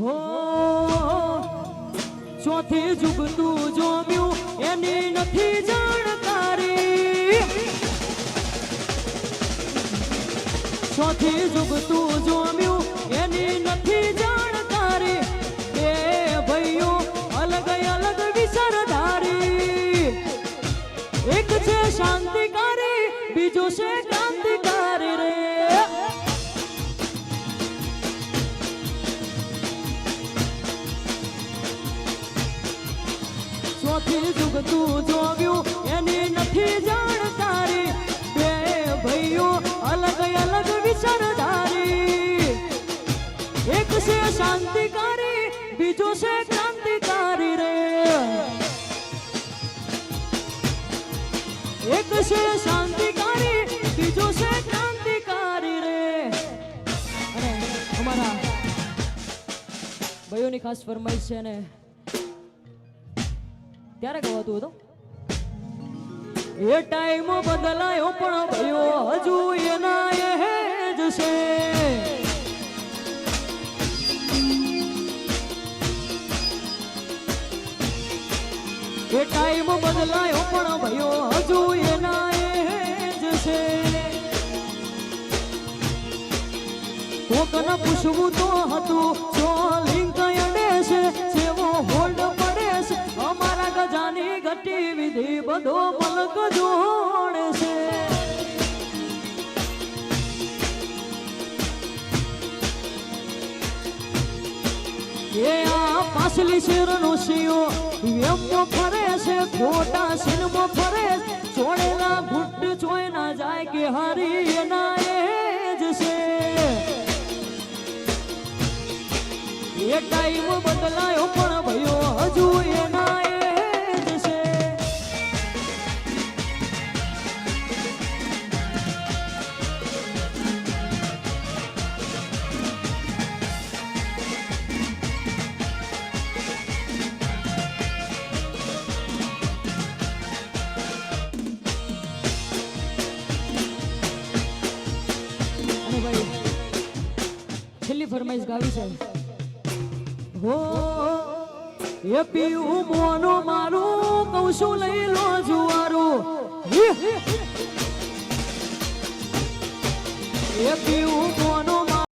હો. ચોથી જુગતું જોમ્યું, એની નથી જાણકારી. ચોથી જુગતું જોમ્યું, એની નથી જાણકારી. એ ભાઈઓ અલગ અલગ વિચારધારી એક છે શાંતિકારી, બીજું છે ક્રાંતિકારી ચોથી જુગતું જોગ્યું, એની નથી જાણકારી બે ભાઈઓ અલગ અલગ વિચારધારી. એક છે શાંતિકારી, બીજો છે ક્રાંતિકારી રે. એક છે શાંતિકારી, બીજો છે ક્રાંતિકારી રે. અને અમારા ભાઈઓની ખાસ ફરમાઈશ છે ને ત્યારે ગવાતું હતું? એ ટાઈમ બદલાયો, પણ ભયો હજુ એના એ જ છે. એ ટાઈમ બદલાયો, પણ ભયો હજુ એના એ જ છે. કોકને પૂછવું તો હતું, જો લિંક ગટી બધો મલક જોડે ફરે છે, ખોટા સિનેમો ફરે. છોડેલા ઘૂંટ ના જાય કે હરી એના જ છે એ ટાઈમ બદલાયો છેલ્લી ફરમાઈશ ગાવી છે હો, એ પીવું મોનો મારું કઉ છું લઈ લો જુવારું. એ પીવું